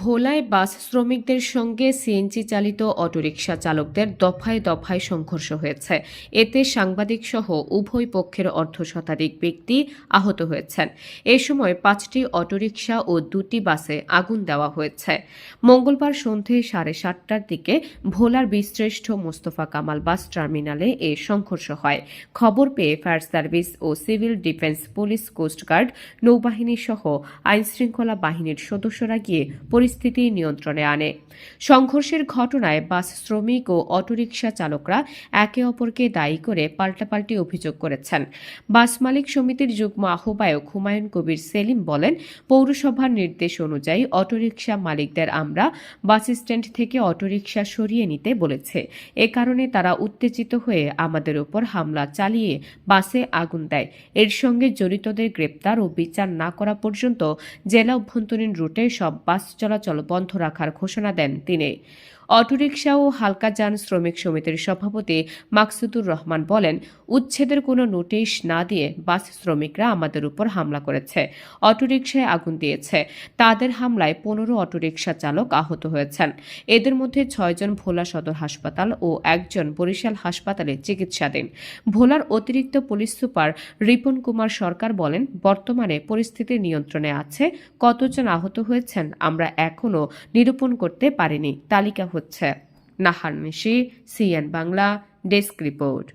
ভোলায় বাস শ্রমিকদের সঙ্গে সিএনজি চালিত অটোরিকশা চালকদের দফায় দফায় সংঘর্ষ হয়েছে। এতে সাংবাদিক সহ উভয় পক্ষের অর্ধ শতাধিক ব্যক্তি আহত হয়েছেন। এ সময় পাঁচটি অটোরিকশা ও দুটি বাসে আগুন দেওয়া হয়েছে। মঙ্গলবার সন্ধে সাড়ে সাতটার দিকে ভোলার বিশ্রেষ্ঠ মোস্তফা কামাল বাস টার্মিনালে এ সংঘর্ষ হয়। খবর পেয়ে ফায়ার সার্ভিস ও সিভিল ডিফেন্স পুলিশ কোস্টগার্ড নৌবাহিনী সহ আইনশৃঙ্খলা বাহিনীর সদস্যরা গিয়ে পরিস্থিতি নিয়ন্ত্রণে আনে। সংঘর্ষের ঘটনায় বাস শ্রমিক ও অটোরিকশা চালকরা একে অপরকে দায়ী করে পাল্টাপাল্টি অভিযোগ করেছেন। বাস মালিক সমিতির যুগ্ম আহ্বায়ক হুমায়ুন কবির সেলিম বলেন, পৌরসভার নির্দেশ অনুযায়ী অটোরিকশা মালিকদের আমরা বাস স্ট্যান্ড থেকে অটোরিকশা সরিয়ে নিতে বলেছে। এ কারণে তারা উত্তেজিত হয়ে আমাদের উপর হামলা চালিয়ে বাসে আগুন দেয়। এর সঙ্গে জড়িতদের গ্রেপ্তার ও বিচার না করা পর্যন্ত জেলা অভ্যন্তরীণ রুটে সব বাস চলাচল বন্ধ রাখার ঘোষণা দেন তিনি। অটোরিকশা ও হালকা যান শ্রমিক সমিতির সভাপতি মাকসুদুর রহমান বলেন, উচ্ছেদের কোনো নোটিশ না দিয়ে বাস শ্রমিকরা আমাদের উপর হামলা করেছে, অটোরিকশায় আগুন দিয়েছে। তাদের হামলায় পনেরো অটোরিকশা চালক আহত হয়েছেন। এদের মধ্যে ছয়জন ভোলা সদর হাসপাতাল ও একজন বরিশাল হাসপাতালে চিকিৎসাধীন। ভোলার অতিরিক্ত পুলিশ সুপার রিপন কুমার সরকার বলেন, বর্তমানে পরিস্থিতি নিয়ন্ত্রণে আছে, কতজন আহত হয়েছেন আমরা এখনও নিরূপণ করতে পারিনি, তালিকা হচ্ছে। নাহার মিশি সিএন বাংলা ডেস্ক রিপোর্ট।